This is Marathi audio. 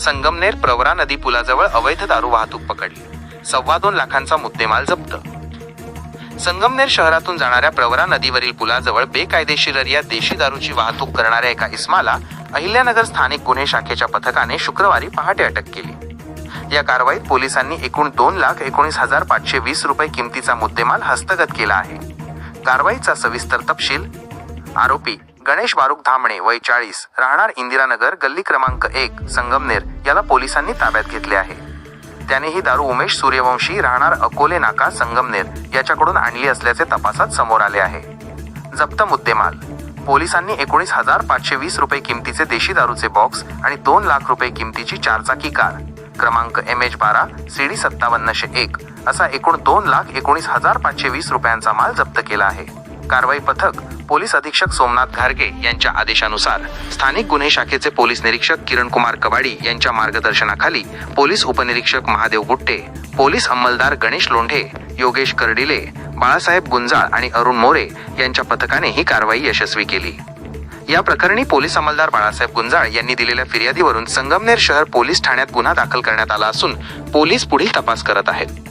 संगमनेर प्रवरा नदी पुलाजवळ अवैध दारू वाहतूक पकडली. सव्वा दोन लाखांचा मुद्देमाल जप्त. संगमनेर शहरातून जाणाऱ्या प्रवरा नदीवरील पुलाजवळ बेकायदेशीररिया देशी दारूची वाहतूक करणाऱ्या एका इस्माला अहिल्यानगर स्थानिक गुन्हे शाखेच्या पथकाने शुक्रवारी पहाटे अटक केली. या कारवाईत पोलिसांनी एकूण दोन लाख एकोणीस हजार पाचशे वीस रुपये किमतीचा मुद्देमाल हस्तगत केला आहे. कारवाईचा सविस्तर तपशील आरोपी गणेश बारुक धामणे वय चाळीस राहणार इंदिरानगर गल्ली क्रमांक एक संगमनेर याला पोलिसांनी ताब्यात घेतले आहे. त्याने ही दारू उमेश सूर्यवंशी राहणार अकोले नाका संगमनेर याच्याकडून आणली असल्याचे तपासात समोर आले आहे. जप्त मुद्देमाल. पोलिसांनी एकोणीस हजार पाचशे वीस रुपये किमतीचे देशी दारूचे बॉक्स आणि दोन लाख रुपये किमतीची चारचाकी कार. क्रमांक एम एच बारा सीडी सत्तावन्नशे एक असा एकूण दोन लाख एकोणीस हजार पाचशे वीस रुपयांचा माल जप्त केला आहे. कारवाई पथक पोलीस अधीक्षक सोमनाथ घारगे यांच्या आदेशानुसार स्थानिक गुन्हे शाखेचे पोलीस निरीक्षक किरण कुमार कबाडी यांच्या मार्गदर्शनाखाली पोलीस उपनिरीक्षक महादेव गुट्टे पोलीस अंमलदार गणेश लोंढे योगेश कर्डिले बाळासाहेब गुंजाळ आणि अरुण मोरे यांच्या पथकाने ही कारवाई यशस्वी केली. या प्रकरणी पोलीस अंमलदार बाळासाहेब गुंजाळ यांनी दिलेल्या फिर्यादीवरून संगमनेर शहर पोलीस ठाण्यात गुन्हा दाखल करण्यात आला असून पोलीस पुढील तपास करत आहेत.